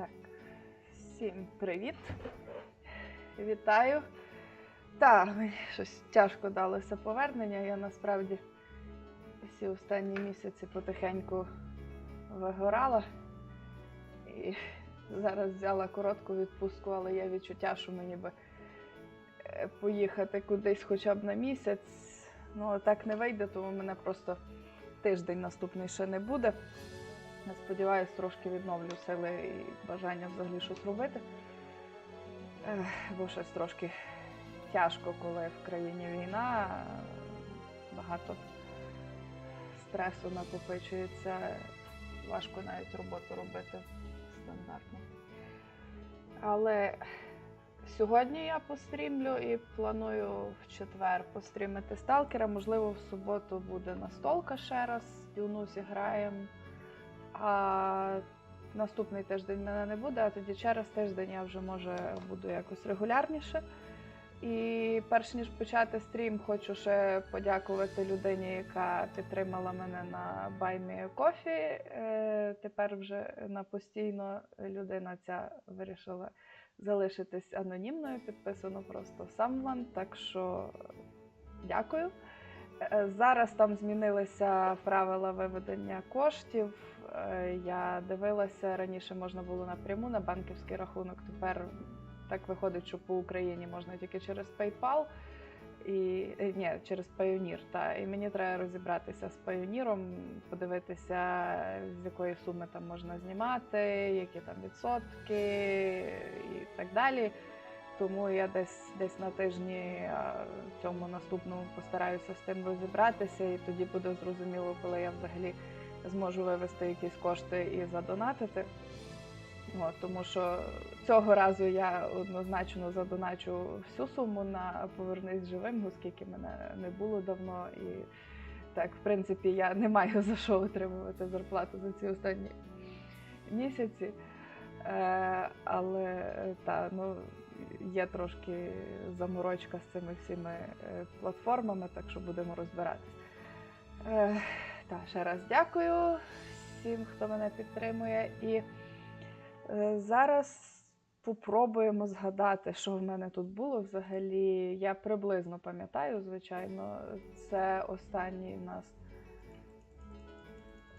Так, всім привіт. Вітаю. Так, щось тяжко далося повернення. Я насправді всі останні місяці потихеньку вигорала. І зараз взяла коротку відпустку, але є відчуття, що мені би е, поїхати кудись хоча б на місяць. Ну, так не вийде, тому мене просто тиждень наступний ще не буде. Я сподіваюся, трошки відновлю сили і бажання взагалі щось робити. Бо щось трошки тяжко, коли в країні війна, багато стресу накопичується, важко навіть роботу робити стандартно. Але сьогодні я пострімлю і планую в четвер пострімити сталкера. Можливо, в суботу буде настолка ще раз. Юну зіграємо. А наступний тиждень мене не буде, а тоді через тиждень я вже може буду якось регулярніше. І перш ніж почати стрім, хочу ще подякувати людині, яка підтримала мене на Баймі Кофі. Е, Тепер вже на постійно людина ця вирішила залишитись анонімною, підписано просто Someone, так що дякую. Е, Зараз там змінилися правила виведення коштів. Е, Я дивилася, раніше можна було напряму на банківський рахунок. Тепер так виходить, що по Україні можна тільки через PayPal і е, ні, через Payoneer. Та і мені треба розібратися з Payoneer, подивитися, з якої суми там можна знімати, які там відсотки і так далі. Тому я десь десь на тижні цьому наступному постараюся з тим розібратися, і тоді буде зрозуміло, коли я взагалі зможу вивести якісь кошти і задонатити. От, тому що цього разу я однозначно задоначу всю суму на повернись живим, оскільки мене не було давно. І так, в принципі, я не маю за що отримувати зарплату за ці останні місяці. Е, але е, та, ну, є трошки заморочка з цими всіми е, платформами, так що будемо розбиратись. Е, та, ще раз дякую всім, хто мене підтримує. І зараз попробуємо згадати, що в мене тут було взагалі. Я приблизно пам'ятаю, звичайно, це останній у нас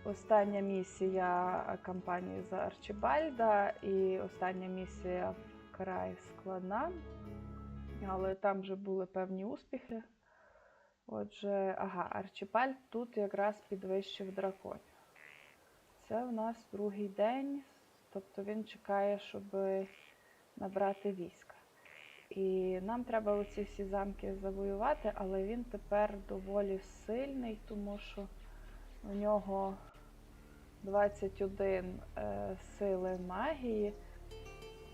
остання місія кампанії за Арчибальда і остання місія вкрай складна, але там вже були певні успіхи. Отже, ага, Арчибальд тут якраз підвищив драконів. Це в нас другий день, тобто він чекає, щоб набрати війська. І нам треба оці всі замки завоювати, але він тепер доволі сильний, тому що у нього 21 е, сили магії,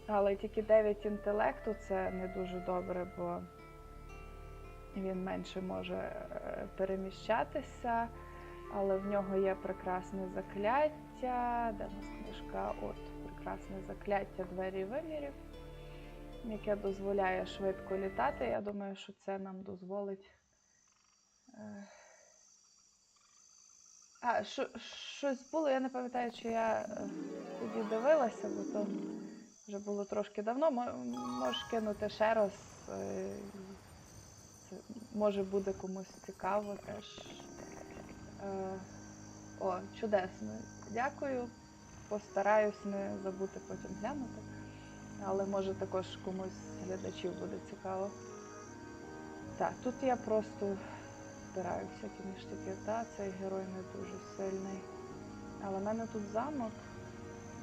але тільки 9 інтелекту це не дуже добре, бо він менше може е, переміщатися, але в нього є прекрасне закляття. Де нас книжка? От, прекрасне закляття двері вимірів, яке дозволяє швидко літати. Я думаю, що це нам дозволить. А, що, щось було, я не пам'ятаю, чи я е, тоді дивилася, бо то вже було трошки давно. Мо- Можеш кинути ще раз. е, може буде комусь цікаво теж. Е, О, чудесно. Дякую. Постараюсь не забути потім глянути. Але може також комусь глядачів буде цікаво. Так, тут я просто збираю всякі ніштяки. Та, цей герой не дуже сильний. Але в мене тут замок.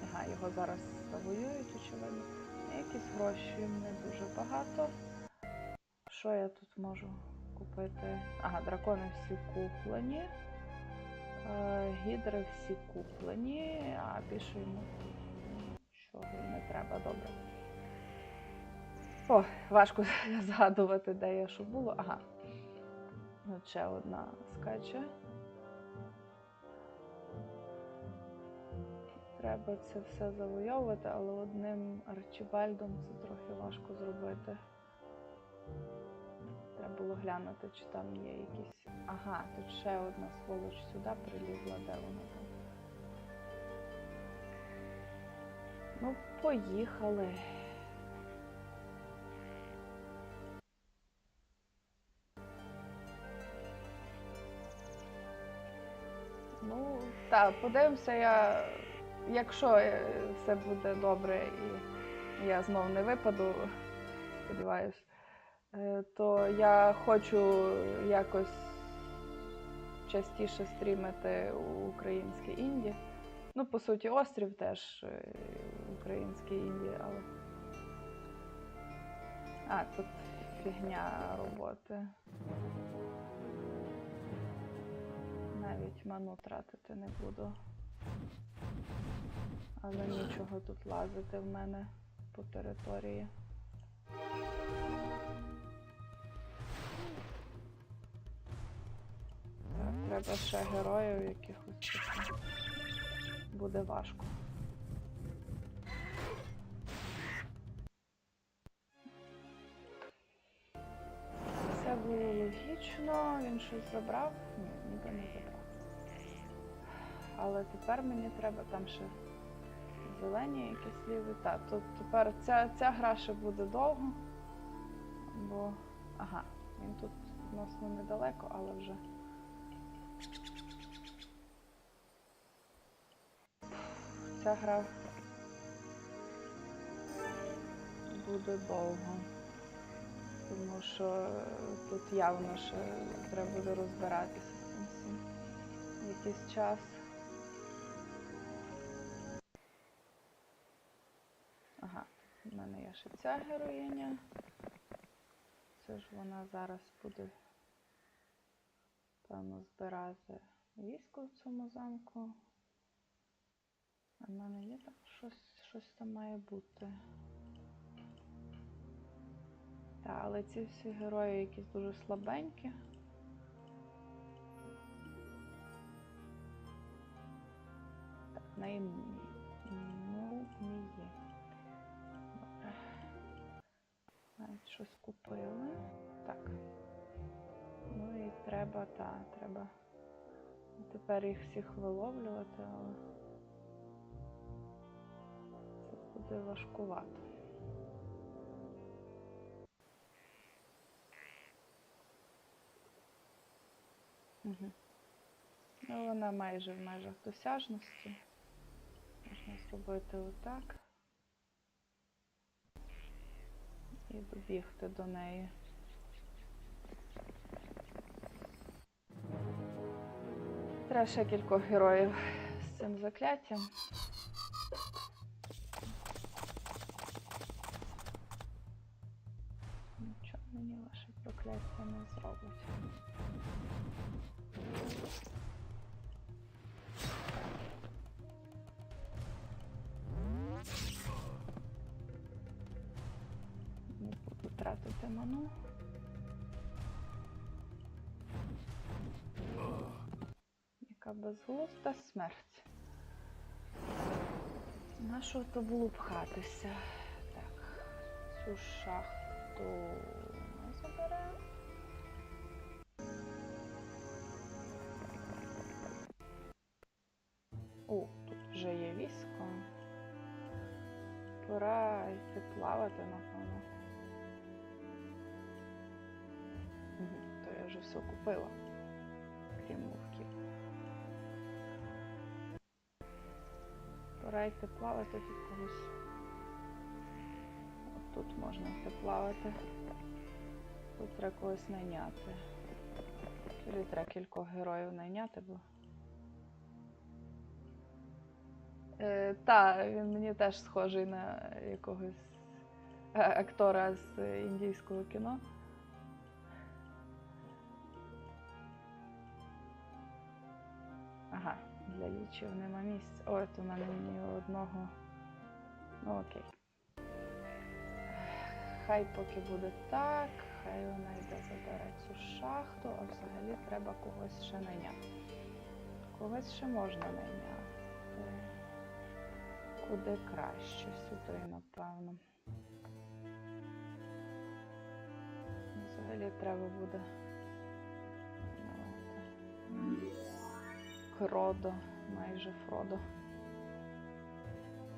Ага, його зараз завоюють, очевидно. Якісь гроші не дуже багато. Що я тут можу купити? Ага, дракони всі куплені. Е, гідри всі куплені, а більше йому нічого не треба, добре. О, важко згадувати, де я що було. Ага. От ще одна скаче. Треба це все завойовувати, але одним арчибальдом це трохи важко зробити. Треба було глянути, чи там є якісь. Ага, тут ще одна сволоч сюди прилізла, де вона там. Ну, поїхали. Так, подивимося, я, якщо е, все буде добре і я знов не випаду, сподіваюсь, е, то я хочу якось частіше стрімити українське інді. Ну, по суті, острів теж е, українське інді, але. А, тут фігня роботи. Навіть ману тратити не буду. Але нічого тут лазити в мене по території. Так, треба ще героїв якихось. Буде важко. Все було логічно, він щось забрав? Ні, ніби не забрав. Але тепер мені треба там ще зелені якісь ліві. Так, то тепер ця, ця гра ще буде довго. Бо. Ага, він тут відносно недалеко, але вже. Ця гра буде довго. Тому що тут явно ще треба буде розбиратися з цим всім якийсь час. Мене є ще ця героїня. Це ж вона зараз буде, певно, збирати військо в цьому замку. А в мене є там щось, щось там має бути. Так, але ці всі герої якісь дуже слабенькі. Так, неї щось купили. Так. Ну і треба, та, треба тепер їх всіх виловлювати, але це буде важкувато. Угу. Ну, вона майже в межах досяжності. Можна зробити отак. І добігти до неї. Треба ще кількох героїв з цим закляттям. Нічого мені ваше прокляття не зробить. Не буду тратити ману. Яка безглузда смерть. На що то було пхатися? Так, цю шахту ми заберемо. О, тут вже є військо. Пора йти плавати, напевно. Я вже все купила, крім вовків. Пора плавати тут когось. От тут можна йти плавати. Тут треба когось найняти. Чи треба кількох героїв найняти, бо. Е, та, він мені теж схожий на якогось е, актора з індійського кіно. Лічів нема місця. То в мене ні одного. Ну окей. Хай поки буде так, хай вона йде забере цю шахту, а взагалі треба когось ще найняти. Когось ще можна найняти. Куди краще сюди, напевно. Взагалі треба буде. Давайте. Кродо, майже Фродо.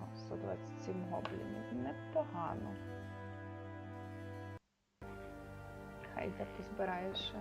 О, 127 гоблінів. Непогано. Хай я позбираю ще.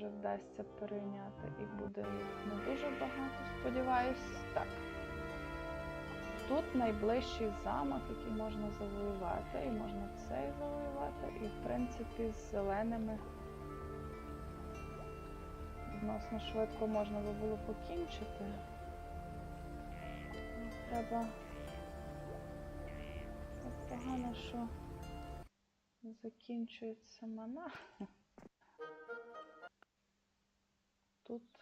Може вдасться перейняти і буде не дуже багато, сподіваюсь. Так. Тут найближчий замок, який можна завоювати, і можна цей завоювати, і в принципі з зеленими відносно швидко можна би було покінчити. Треба погано, що закінчується мана. Тут